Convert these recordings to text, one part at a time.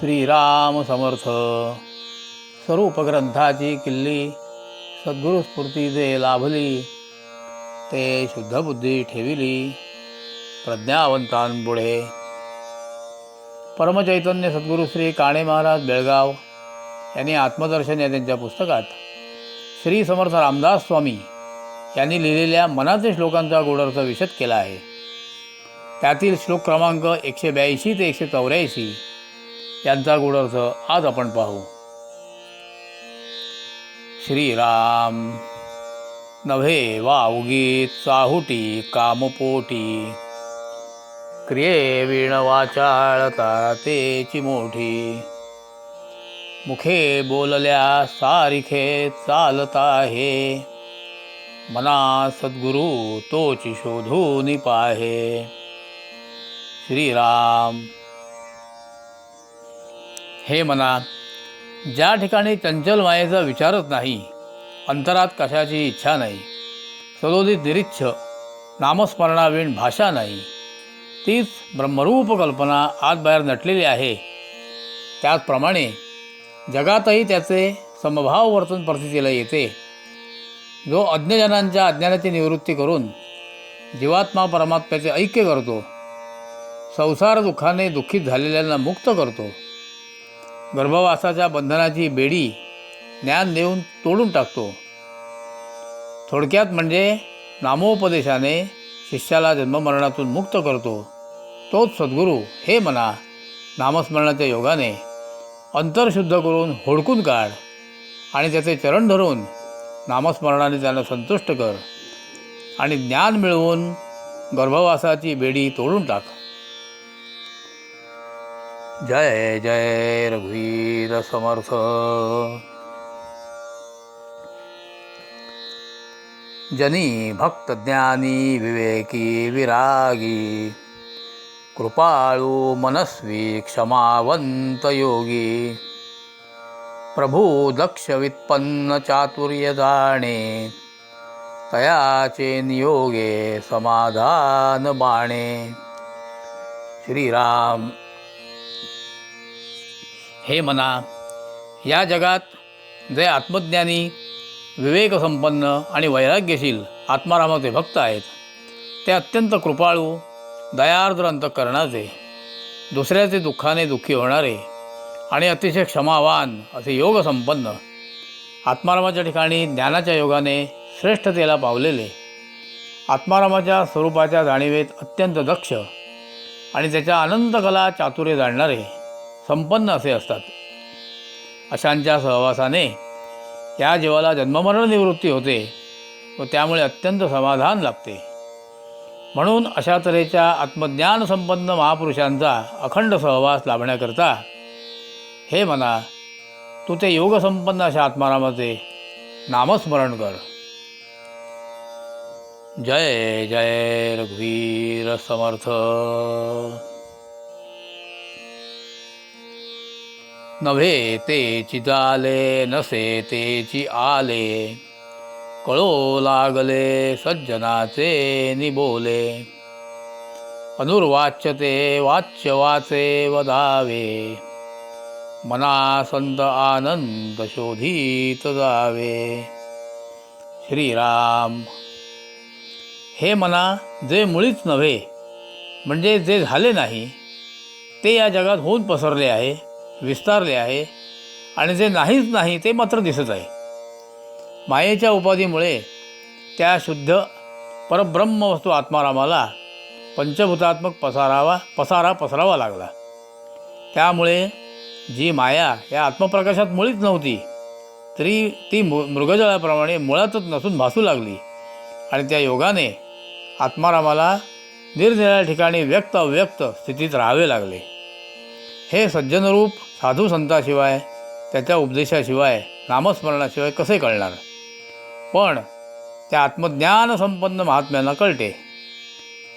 श्रीराम समर्थ. सर्व उपग्रंथाची किल्ली सद्गुरुस्फूर्ती जे लाभली ते शुद्धबुद्धी ठेविली प्रज्ञावंतांपुढे परमचैतन्य सद्गुरू श्री काणे महाराज बेळगाव यांनी आत्मदर्शन या त्यांच्या पुस्तकात श्री समर्थ रामदास स्वामी यांनी लिहिलेल्या मनाचे श्लोकांचा गोडर्थ विशद केला आहे. त्यातील श्लोक क्रमांक एकशे ब्याऐंशी ते एकशे चौऱ्याऐंशी यांचा गूढर्थ आज आपण पाहू. श्रीराम नव्हे वावगी चाहुटी कामपोटी. क्रिये वीण वाचाळता तेची मोठी. मुखे बोलल्या सारिखे चालता हे. मना सद्गुरू तोची शोधून पाहे. श्रीराम हे मना ज्या ठिकाणी चंचल मायेचा विचारच नाही अंतरात कशाची इच्छा नाही सदोदित निरीच्छ नामस्मरणाविण भाषा नाही तीच ब्रह्मरूप कल्पना आतबाहेर नटलेली आहे. त्याचप्रमाणे जगातही त्याचे समभाव वर्तन परिस्थितीला येते. जो अज्ञजनांच्या अज्ञानाची निवृत्ती करून जीवात्मा परमात्म्याचे ऐक्य करतो संसार दुःखाने दुःखित झालेल्यांना मुक्त करतो गर्भवासाच्या बंधनाची बेडी ज्ञान देऊन तोडून टाकतो. थोडक्यात म्हणजे नामोपदेशाने शिष्याला जन्ममरणातून मुक्त करतो. तोच सद्गुरू हे म्हणा नामस्मरणाच्या योगाने अंतरशुद्ध करून होडकून काढ आणि त्याचे चरण धरून नामस्मरणाने त्याला संतुष्ट कर आणि ज्ञान मिळवून गर्भवासाची बेडी तोडून टाक. जय जय रघुवीर समर्थ। जनी भक्त ज्ञानी विवेकी विरागी कृपाळू मनस्वी क्षमावंत योगी। प्रभू दक्ष वित्पन्न चातुर्य जाणे तयाचे नियोगे समाधान बाणे। श्रीराम हे मना या जगात जे आत्मज्ञानी विवेकसंपन्न आणि वैराग्यशील आत्मारामाचे भक्त आहेत ते अत्यंत कृपाळू दयार्द्र अंतकरणाचे दुसऱ्याचे दुःखाने दुःखी होणारे आणि अतिशय क्षमावान असे योगसंपन्न आत्मारामाच्या ठिकाणी ज्ञानाच्या योगाने श्रेष्ठतेला पावलेले आत्मारामाच्या स्वरूपाच्या जाणीवेत अत्यंत दक्ष आणि त्याच्या अनंत कला चातुर्य जाणणारे संपन्न असे असतात. अशांच्या सहवासाने त्या जीवाला जन्ममरण निवृत्ती होते व त्यामुळे अत्यंत समाधान लाभते. म्हणून अशा तऱ्हेच्या आत्मज्ञान संपन्न महापुरुषांचा अखंड सहवास लाभण्याकरता हे म्हणा तू ते योगसंपन्न अशा आत्मारामाचे नामस्मरण कर. जय जय रघुवीर समर्थ. नव्हे ते चिदाले नसे तेची आले. कळो लागले सज्जनाचे निबोले. अनुर्वाच्य ते वाच्य वाचे वदावे. मनासंत आनंद शोधित जावे. श्रीराम हे मना जे मुळीच नव्हे म्हणजे जे झाले नाही ते या जगात होऊन पसरले आहे. विस्तारले आहे आणि जे नाहीच नाही ते मात्र दिसत आहे. मायेच्या उपाधीमुळे त्या शुद्ध परब्रह्म वस्तू आत्मारामाला पंचभूतात्मक पसारावा पसारा पसरावा लागला. त्यामुळे जी माया या आत्मप्रकाशात मुळीच नव्हती तरी ती मु मृगजळाप्रमाणे मुळातच नसून भासू लागली आणि त्या योगाने आत्मारामाला निरनिराळ्या ठिकाणी व्यक्त अव्यक्त स्थितीत राहावे लागले. हे सज्जनरूप साधू संताशिवाय त्याच्या उपदेशाशिवाय नामस्मरणाशिवाय कसे कळणार? पण त्या आत्मज्ञानसंपन्न महात्म्यांना कळते.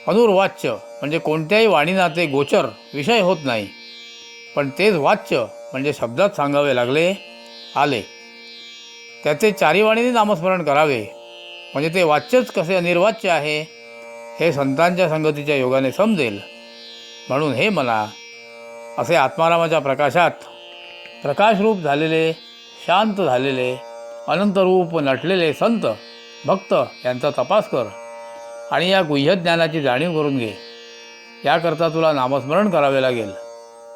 अनुर्वाच्य म्हणजे कोणत्याही वाणीना ते गोचर विषय होत नाही. पण तेच वाच्य म्हणजे शब्दात सांगावे लागले आले. त्याचे चारी वाणीने नामस्मरण करावे. म्हणजे ते वाच्यच कसे अनिर्वाच्य आहे हे संतांच्या संगतीच्या योगाने समजेल. म्हणून हे मला असे आत्मारामाच्या प्रकाशात प्रकाशरूप झालेले शांत झालेले अनंतरूप नटलेले संत भक्त यांचा तपास कर आणि या गुह्यज्ञानाची जाणीव करून घे. याकरता तुला नामस्मरण करावे लागेल.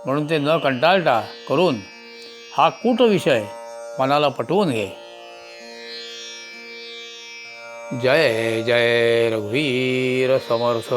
म्हणून ते न कंटाळता करून हा कूट विषय मनाला पटवून घे. जय जय रघुवीर समर्थ.